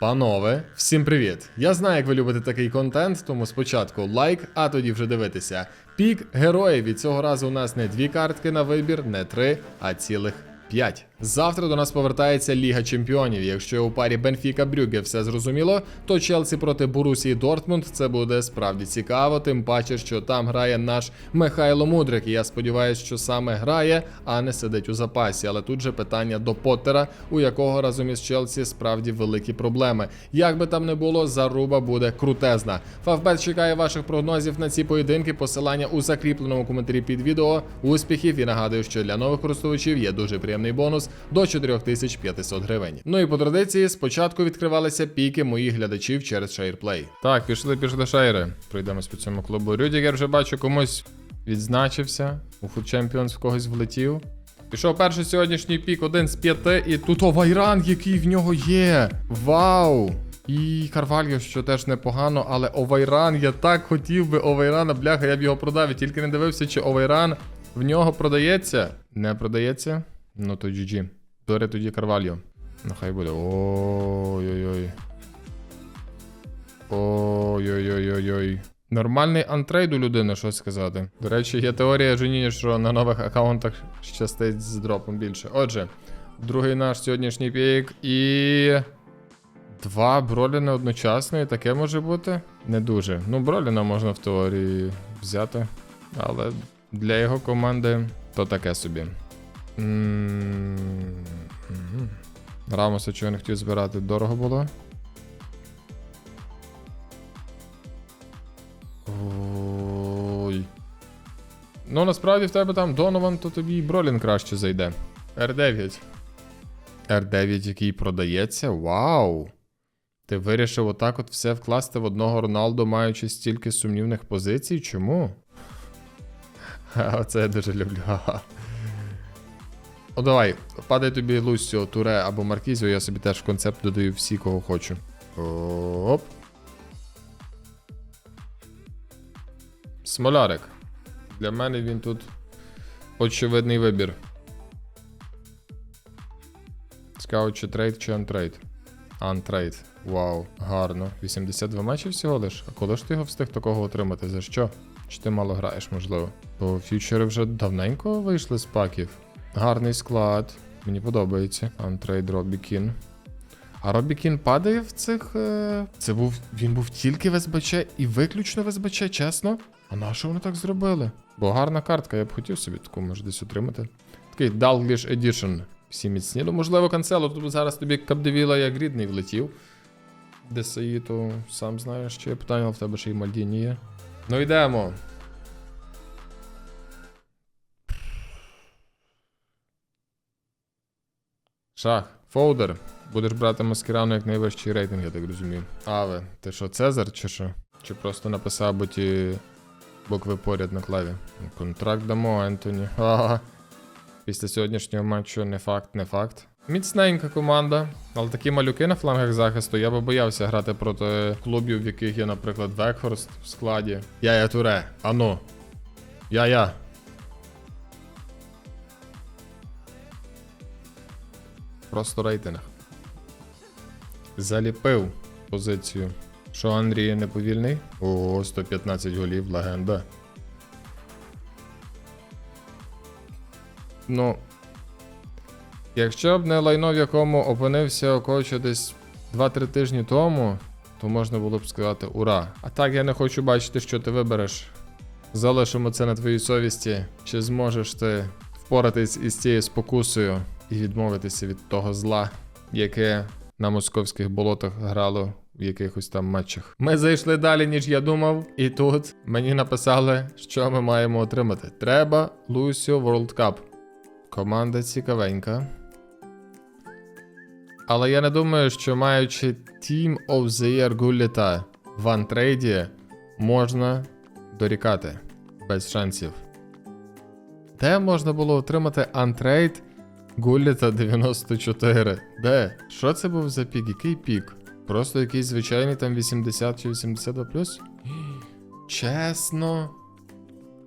Панове, всім привіт! Я знаю, як ви любите такий контент, тому спочатку лайк, а тоді вже дивитися. Пік героїв. І цього разу у нас не дві картки на вибір, не три, а цілих п'ять. Завтра до нас повертається Ліга Чемпіонів. Якщо у парі Бенфіка Брюге все зрозуміло, то Челсі проти Борусії Дортмунд це буде справді цікаво, тим паче, що там грає наш Михайло Мудрик. І я сподіваюся, що саме грає, а не сидить у запасі. Але тут же питання до Поттера, у якого разом із Челсі справді великі проблеми. Як би там не було, заруба буде крутезна. Фавбет чекає ваших прогнозів на ці поєдинки. Посилання у закріпленому коментарі під відео. Успіхів і нагадую, що для нових користувачів є дуже приємний бонус до 4500 гривень. Ну і по традиції, спочатку відкривалися піки моїх глядачів через SharePlay. Так, пішли, пішли шейри. Пройдемось по цьому клубу. Рюдігер вже бачу комусь відзначився. У Food Champions в когось влетів. Пішов перший сьогоднішній пік, один з п'яти, і тут овайран, який в нього є. Вау! І Карвальо, що теж непогано, але Овайран, я так хотів би Овайрана, бляха, я б його продав, і тільки не дивився, чи Овайран в нього продається. Не продається? Ну то GG. Бери тоді Карвальо. Ну хай буде. Ой-ой-ой. Ой-ой-ой-ой-ой. Нормальний антрейд у людини, що сказати. До речі, є теорія Женіні, що на нових аккаунтах щастить з дропом більше. Отже, другий наш сьогоднішній пік і. Два Броліна одночасно, і таке може бути? Не дуже. Ну, Броліна можна в теорії взяти, але для його команди то таке собі. Рамоса чого не хотів збирати, дорого було. Ой. Ну, насправді в тебе там Донован, то тобі і Бролін краще зайде. R9. R9, який продається. Вау! Ти вирішив отак от все вкласти в одного Роналду, маючи стільки сумнівних позицій? Чому? Оце я дуже люблю. О, давай, падай тобі Лусіо, Туре або Маркізіо, я собі теж в концепт додаю всі, кого хочу. Оп. Смолярик. Для мене він тут очевидний вибір. Цікаво, чи трейд, чи антрейд. Антрейд. Вау, гарно. 82 матчі всього лиш. А коли ж ти його встиг такого отримати? За що? Чи ти мало граєш, можливо? Бо фьючери вже давненько вийшли з паків. Гарний склад. Мені подобається. Антрейд Робі Кін. А Робі Кін падає в цих. Е... Це був. Він був тільки в СБЧ і виключно в СБЧ, чесно. А на що вони так зробили? Бо гарна картка, я б хотів собі таку, може, десь отримати. Такий Dalglish Edition. Всі міцні. Ну, можливо, канцело. Тут зараз тобі Капдевіла як рідний влетів. То сам знаєш, чи є питання, але в тебе ще й Мальдіні є. Ну йдемо. Шах. Фоудер. Будеш брати маскирану як найвищий рейтинг, я так розумію. Аве, ти що, Цезар чи що? Чи просто написав бо ті букви поряд на клаві? Контракт дамо, Ентоні. Ага. Після сьогоднішнього матчу не факт, не факт. Міцненька команда, але такі малюки на флангах захисту. Я би боявся грати проти клубів, в яких є, наприклад, Векхорст в складі. Я я туре. Ану. Я я. Просто рейтинг. Заліпив позицію. Що Андрій не повільний? Ого, 115 голів, легенда. Ну. Якщо б не лайно, в якому опинився Окочо десь 2-3 тижні тому, то можна було б сказати ура. А так я не хочу бачити, що ти вибереш. Залишимо це на твоїй совісті. Чи зможеш ти впоратись із цією спокусою і відмовитися від того зла, яке на московських болотах грало в якихось там матчах. Ми зайшли далі, ніж я думав, і тут мені написали, що ми маємо отримати. Треба Lucio World Cup. Команда цікавенька. Але я не думаю, що маючи Team of the Year Гулліта в антрейді, можна дорікати без шансів. Де можна було отримати антрейд Гулліта 94? Де? Що це був за пік? Який пік? Просто якийсь звичайний там 80 чи 82 плюс? Чесно.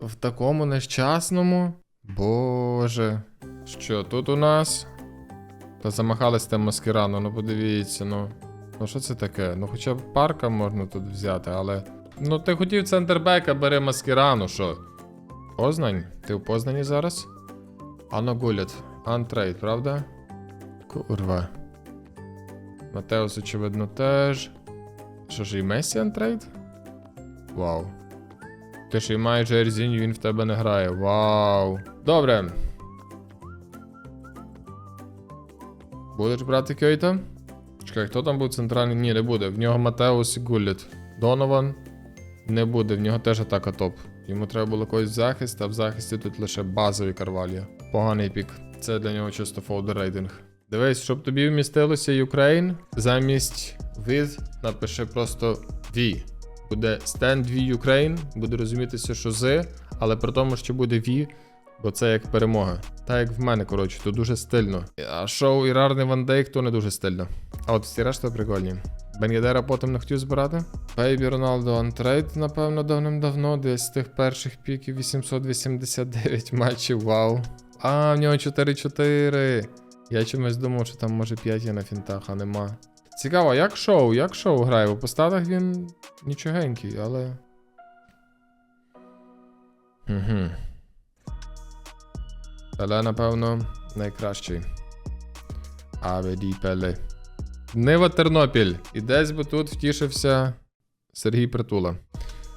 В такому нещасному? Боже. Що тут у нас? Та замахались там маскирану, ну подивіться, ну. Ну що це таке? Ну хоча б парка можна тут взяти, але. Ну ти хотів центрбека, бери маскірану, що? Познань? Ти в Познані зараз? Ано гулять. Антрейд, правда? Курва. Матеус, очевидно, теж. Що ж, і Месі антрейд? Вау. Ти ж і маєш Ерзінь, він в тебе не грає. Вау. Добре. Будеш брати Кейта? Чекай, хто там був центральний? Ні, не буде. В нього Матеус і Гулліт. Донован не буде, в нього теж атака топ. Йому треба було якийсь захист, а в захисті тут лише базові Карвалія. Поганий пік. Це для нього чисто фолдер рейтинг. Дивись, щоб тобі вмістилося Ukraine, замість with напиши просто V. Буде stand V Ukraine, буде розумітися, що з, але при тому, що буде V, бо це як перемога. Так як в мене, коротше, то дуже стильно. А шоу Ірарний Ван Дейк, то не дуже стильно. А от всі решта прикольні. Бен'єдера потім не хотів збирати. Бейбі Роналдо антрейд, напевно, давним-давно, десь з тих перших піків 889 матчів, вау. А, в нього 4-4. Я чомусь думав, що там може 5 є на фінтах, а нема. Цікаво, як шоу, як шоу грає? У постатах він нічогенький, але. Угу. Пеле, напевно, найкращий. Аведі Пеле. Нива Тернопіль. І десь би тут втішився Сергій Притула.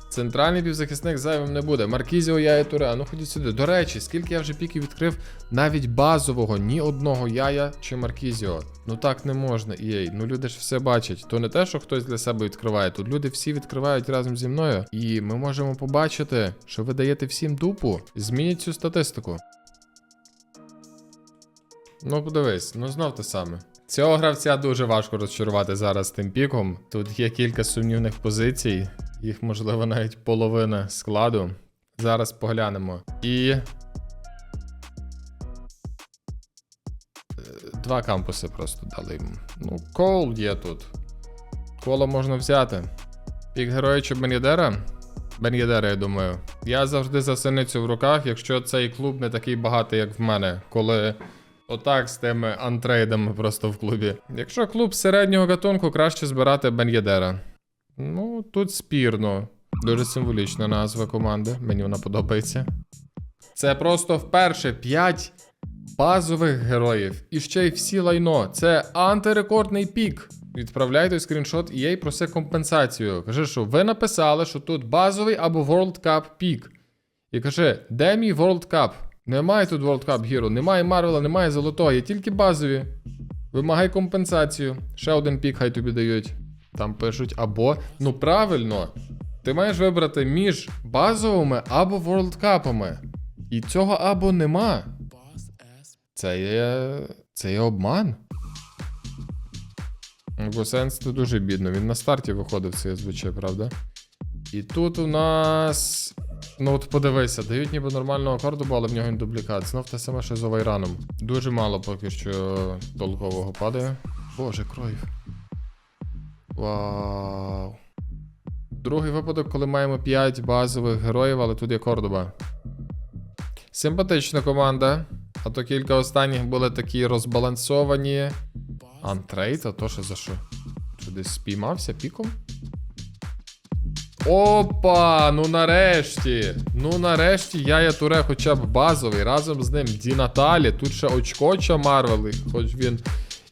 Центральний півзахисник зайвим не буде. Маркізіо Яя Туре. Ну ходіть сюди. До речі, скільки я вже піків відкрив, навіть базового, ні одного яя чи Маркізіо. Ну так не можна, EA. Ну люди ж все бачать. То не те, що хтось для себе відкриває. Тут люди всі відкривають разом зі мною. І ми можемо побачити, що ви даєте всім дупу. Змініть цю статистику. Ну, подивись, ну знов те саме. Цього гравця дуже важко розчарувати зараз тим піком. Тут є кілька сумнівних позицій, їх, можливо, навіть половина складу. Зараз поглянемо. І. е, Два кампуси просто дали йому. Ну, кол є тут. Коло можна взяти. Пік героя чи Бенєдера? Бенєдера, я думаю. Я завжди за синицю в руках, якщо цей клуб не такий багатий, як в мене, коли отак з тими антрейдами просто в клубі. Якщо клуб середнього гатунку, краще збирати Бенєдера. Ну, тут спірно. Дуже символічна назва команди. Мені вона подобається. Це просто вперше 5 базових героїв. І ще й всі лайно. Це антирекордний пік. Відправляй той скріншот EA проси компенсацію. Каже, що ви написали, що тут базовий або World Cup пік. І каже, де мій World Cup? Немає тут World Cup Hero, немає Марвела, немає золотого, є тільки базові. Вимагай компенсацію. Ще один пік хай тобі дають. Там пишуть або. Ну правильно. Ти маєш вибрати між базовими або Cup. І цього або нема. Це є. Це є обман. Бо сенс це дуже бідно. Він на старті виходив цей СБЧ, правда? І тут у нас. Ну от подивися, дають ніби нормального кордобу, але в нього дублікат. Знов те саме, що з Овайраном. Дуже мало поки що толкового падає. Боже, кровів. Вау. Другий випадок, коли маємо 5 базових героїв, але тут є Кордоба. Симпатична команда. А то кілька останніх були такі розбалансовані. Антрейд, а то що за що? Що десь спіймався піком? Опа! Ну нарешті! Ну нарешті я є туре хоча б базовий. Разом з ним Ді Наталі. Тут ще очкоча Марвел, хоч він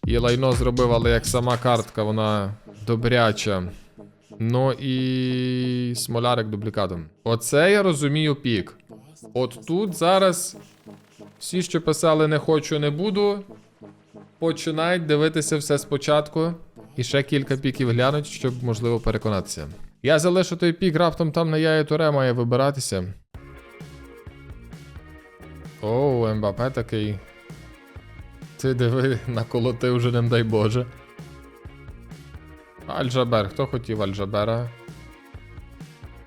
і лайно зробив, але як сама картка, вона добряча. Ну і смолярик дублікатом. Оце я розумію пік. От тут зараз всі, що писали не хочу, не буду. Починають дивитися все спочатку. І ще кілька піків глянуть, щоб можливо переконатися. Я залишу той пік, раптом там на яє туре має вибиратися. Оу, МБП такий. Ти диви, наколотив вже, не дай Боже. Альжабер, хто хотів Альжабера?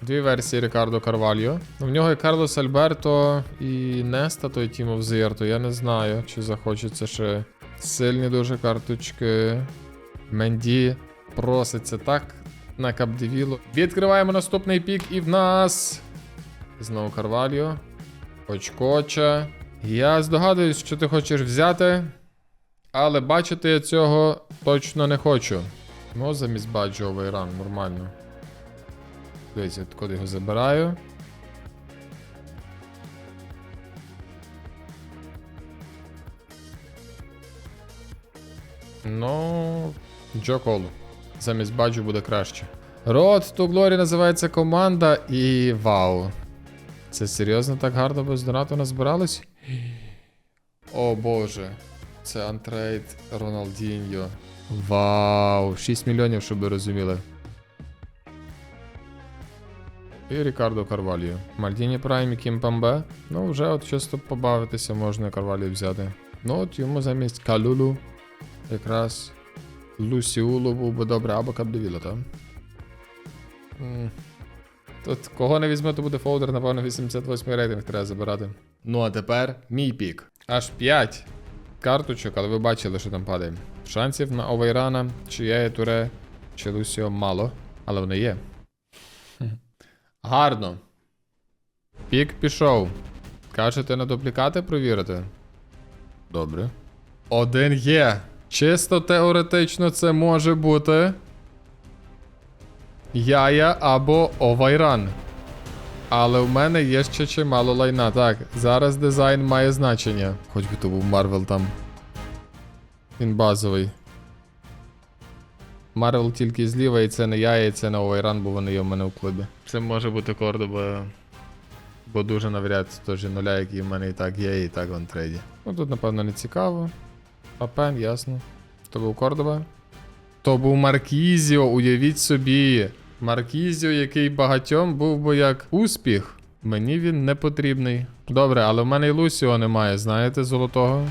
Дві версії Рікардо Карвальо. Ну, в нього і Карлос Альберто і Неста, той Team of то я не знаю, чи захочеться ще сильні дуже карточки. Менді проситься так на Капдевілу. Відкриваємо наступний пік, і в нас. Знову Карвальо. Очкоча. Я здогадуюсь, що ти хочеш взяти. Але бачити я цього точно не хочу. Ну, замість баджо Вайран, нормально. Дивіться, куди його забираю. Ну, Джо Кол. Замість баджу буде краще. Road to Glory називається команда і вау. Це серйозно так гарно без донату назбиралось? О боже. Це антрейд Роналдіньо. Вау! 6 мільйонів, щоб ви розуміли. І Рікардо Карваліо. Мальдіні Прайм і Кімпамбе. Ну, вже от чисто побавитися можна Карваліо взяти. Ну, от йому замість Калулу якраз Лусіулу був би добре, або Кабдевіло, так? Тут кого не візьме, то буде фолдер, напевно, 88 рейтинг треба забирати. Ну а тепер мій пік. Аж 5 карточок, але ви бачили, що там падає. Шансів на Овейрана, чи є Туре, чи Лусіо мало, але вони є. Гарно. Пік пішов. Кажете на дуплікати провірити? Добре. Один є. Чисто теоретично це може бути. Яя або Овайран. Але в мене є ще чимало лайна. Так, зараз дизайн має значення. Хоч би то був Марвел там. Він базовий. Марвел тільки зліва, і це не я, і це не Овайран, бо вони є в мене в клубі. Це може бути Кордоба. Бо дуже навряд теж нуля, який в мене і так є, і так в антрейді. Ну тут, напевно, не цікаво. Папен, ясно. То був Кордоба. То був Маркізіо, уявіть собі. Маркізіо, який багатьом був би як успіх. Мені він не потрібний. Добре, але в мене і Лусіо немає, знаєте, золотого.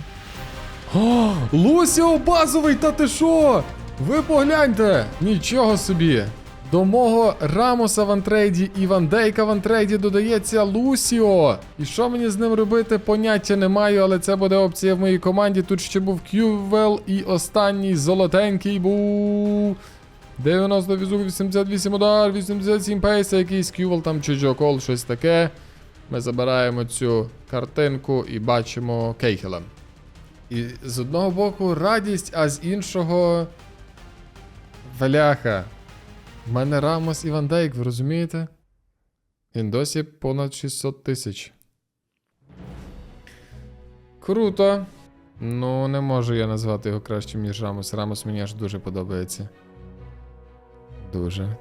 О, Лусіо базовий, та ти що? Ви погляньте! Нічого собі! До мого Рамоса в антрейді і Ван Дейка в антрейді додається Лусіо. І що мені з ним робити, поняття не маю, але це буде опція в моїй команді. Тут ще був Кювел і останній золотенький був. 90 візу, 88 удар, 87 пейса, якийсь Кювел там Джо щось таке. Ми забираємо цю картинку і бачимо Кейхела. І з одного боку радість, а з іншого. Валяха. В мене Рамос і Ван Дейк, ви розумієте? Він досі понад 600 тисяч. Круто. Ну, не можу я назвати його кращим, ніж Рамос. Рамос мені аж дуже подобається. Дуже.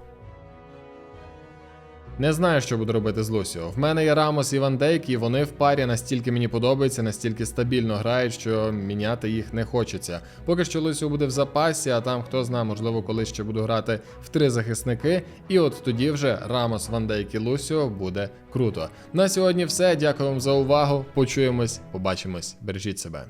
Не знаю, що буду робити з Лусіо. В мене є Рамос і Ван Дейк, і вони в парі настільки мені подобаються, настільки стабільно грають, що міняти їх не хочеться. Поки що Лусіо буде в запасі, а там хто знає, можливо, колись ще буду грати в три захисники. І от тоді вже Рамос, Ван Дейк і Лусіо буде круто. На сьогодні все. Дякую вам за увагу. Почуємось, побачимось. Бережіть себе.